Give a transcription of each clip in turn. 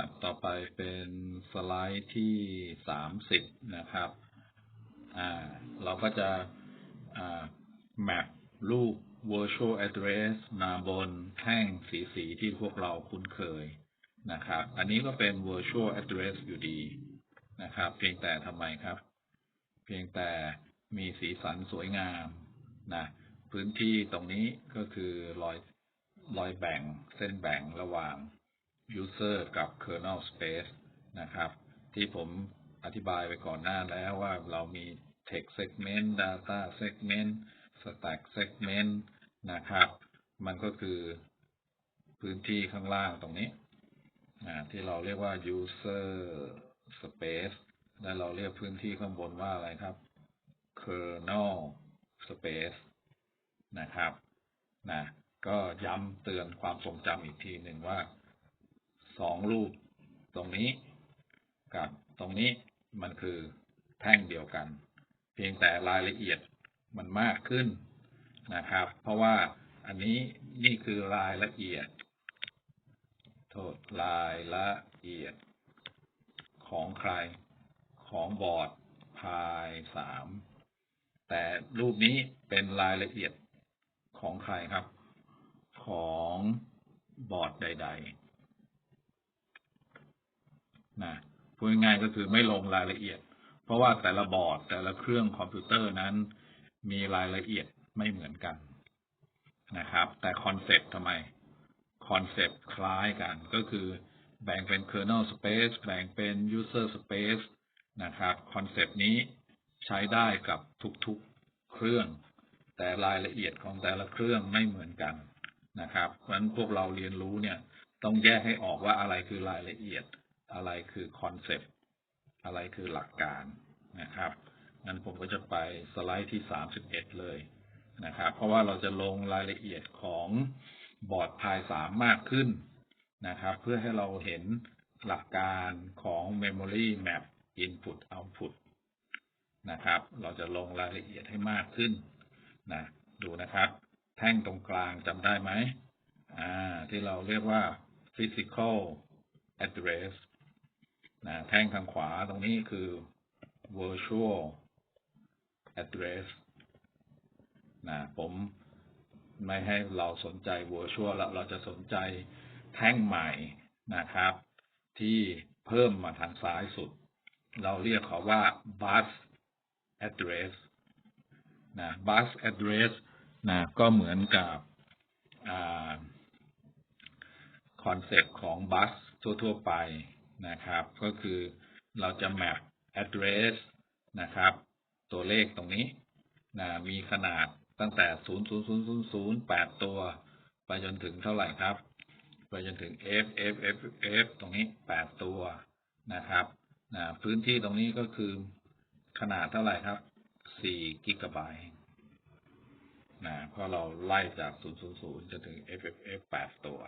ครับ ต่อไปเป็นสไลด์ที่สามสิบนะครับ อ่า เราก็จะ อ่า แมปรูป virtual address มาบนแท่งสีสีที่พวกเราคุ้นเคยนะครับ อันนี้ก็เป็น virtual address อยู่ดีนะครับ เพียงแต่ทำไมครับ เพียงแต่มีสีสันสวยงามนะ พื้นที่ตรงนี้ก็คือรอยรอยแบ่งเส้นแบ่งระหว่าง user กับ kernel space นะครับ ที่ผมอธิบายไปก่อนหน้าแล้วว่าเรามี text segment data segment stack segment นะครับ มันก็คือพื้นที่ข้างล่างตรงนี้ ที่เราเรียกว่า user space และเราเรียกพื้นที่ข้างบนว่าอะไรครับ kernel space นะครับนะก็ย้ำเตือนความทรงจำอีกทีหนึ่งว่า สองรูป ตรงนี้กับตรงนี้มันคือแท่งเดียวกัน เพียงแต่รายละเอียดมันมากขึ้นนะครับ เพราะว่าอันนี้นี่คือรายละเอียด โทษรายละเอียด ของใครของบอร์ดพายสามแต่รูปนี้เป็นรายละเอียดของใครครับ ของบอร์ดใด ๆ นะพูดง่ายก็คือไม่ลงรายละเอียด เพราะว่าแต่ละบอร์ดแต่ละเครื่องคอมพิวเตอร์นั้น มีรายละเอียดไม่เหมือนกันนะครับ แต่คอนเซ็ปต์ทำไมคอนเซ็ปต์คล้ายกันก็คือแบ่งเป็น kernel space แบ่งเป็น user space นะครับคอนเซ็ปต์นี้ใช้ได้กับทุกๆเครื่อง แต่รายละเอียดของแต่ละเครื่องไม่เหมือนกันนะครับเพราะฉะนั้นพวกเราเรียนรู้เนี่ย ต้องแยกให้ออกว่าอะไรคือรายละเอียด อะไรคือคอนเซปต์อะไรคือหลักการนะครับงั้นผมก็จะไปสไลด์ที่สามสิบเอ็ดเลยนะครับ เพราะว่าเราจะลงรายละเอียดของบอร์ดพายสามมากขึ้นนะครับ เพื่อให้เราเห็นหลักการของ Memory Map Input Output นะครับ เราจะลงรายละเอียดให้มากขึ้นนะดูนะครับ แท่งตรงกลางจำได้ไหมอ่าที่เราเรียกว่า physical address นะแท่งทางขวาตรงนี้คือ virtual address นะผมไม่ให้เราสนใจ virtual แล้วเราจะสนใจแท่งใหม่นะครับ ที่เพิ่มมาทางซ้ายสุด เราเรียกเขาว่า bus address นะ bus address นะก็เหมือนกับคอนเซปต์ของบัสทั่ว ๆ ไป นะครับ ก็คือเราจะ map address นะครับ ตัวเลขตรงนี้นะมีขนาดตั้งแต่0 0 0 0 0 8 ตัว ไปจนถึงเท่าไหร่ครับ ไปจนถึง f f f f ตรงนี้ 8 ตัวนะครับนะพื้นที่ตรงนี้ก็คือขนาดเท่าไหร่ครับ 4 กิกะไบต์นะเพราะเราไล่จาก 0 0 0 จนถึง f f f 8 ตัว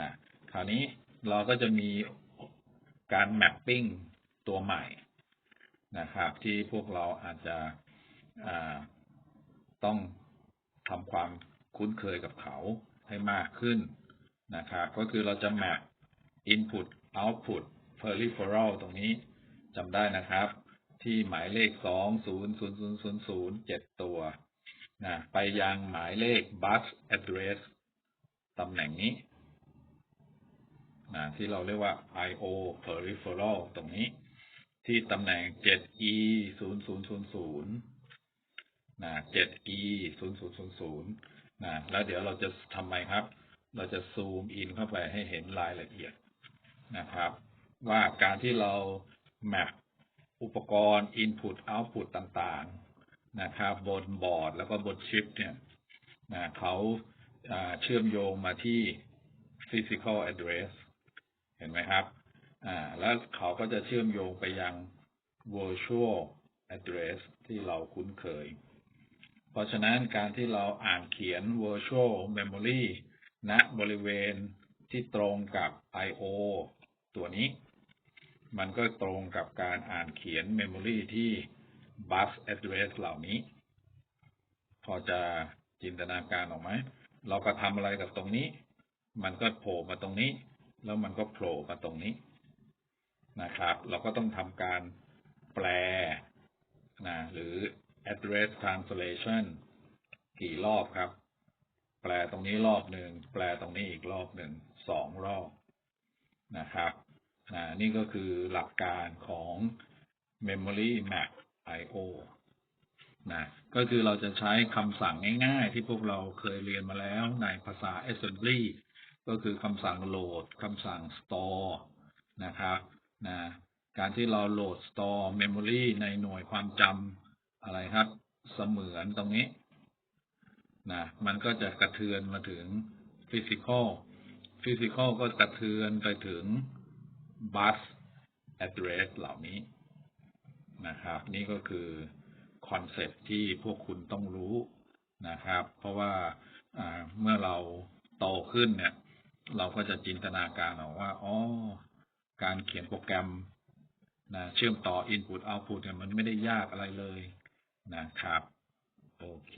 นะคราวนี้เราก็จะมี การแมปปิ้งตัวใหม่นะครับ ที่พวกเราอาจจะต้องทำความคุ้นเคยกับเขาให้มากขึ้นนะครับ ก็คือเราจะแมป input output peripheral ตรงนี้จำได้นะครับ ที่หมายเลขสองศูนย์ศูนย์ศูนย์ศูนย์ศูนย์เจ็ดตัวนะไปยังหมายเลข bus address ตำแหน่งนี้ นะที่เราเรียกว่า I/O peripheral ตรงนี้ ที่ตำแหน่ง 7e 0000นะ 7e 0000นะแล้วเดี๋ยวเราจะทำไมครับ เราจะซูมอินเข้าไปให้เห็นรายละเอียดนะครับ ว่าการที่เราแมปอุปกรณ์ Input Output ต่างๆนะครับ บนบอร์ดแล้วก็บนชิปเนี่ยนะเขาเชื่อมโยงมาที่ physical address เห็นไหมครับ อ่า แล้วเขาก็จะเชื่อมโยงไปยัง virtual address ที่เราคุ้นเคย เพราะฉะนั้นการที่เราอ่านเขียน virtual memory ณบริเวณที่ตรงกับ I/O ตัวนี้ มันก็ตรงกับการอ่านเขียน memory ที่ bus address เหล่านี้ พอจะจินตนาการออกไหม เราก็ทำอะไรกับตรงนี้ มันก็โผล่มาตรงนี้ แล้วมันก็โผล่มาตรงนี้นะครับ เราก็ต้องทำการแปลนะหรือ address translation กี่รอบครับ แปลตรงนี้รอบหนึ่งแปลตรงนี้อีกรอบหนึ่งสองรอบนะครับนะนี่ก็คือหลักการของ memory map IO นะก็คือเราจะใช้คำสั่งง่ายๆ ที่พวกเราเคยเรียนมาแล้วในภาษา assembly ก็คือคำสั่งโหลดคำสั่ง store นะครับนะการที่เราโหลด store memory ในหน่วยความจำอะไรครับ เสมือนตรงนี้นะมันก็จะกระเทือนมาถึง physical physical ก็กระเทือนไปถึง bus address เหล่านี้นะครับ นี่ก็คือคอนเซ็ปที่พวกคุณต้องรู้นะครับ เพราะว่าเมื่อเราโตขึ้นเนี่ย เราก็จะจินตนาการออกว่าอ๋อการเขียนโปรแกรมนะเชื่อมต่อ input output เนี่ยมันไม่ได้ยากอะไรเลยนะครับ โอเค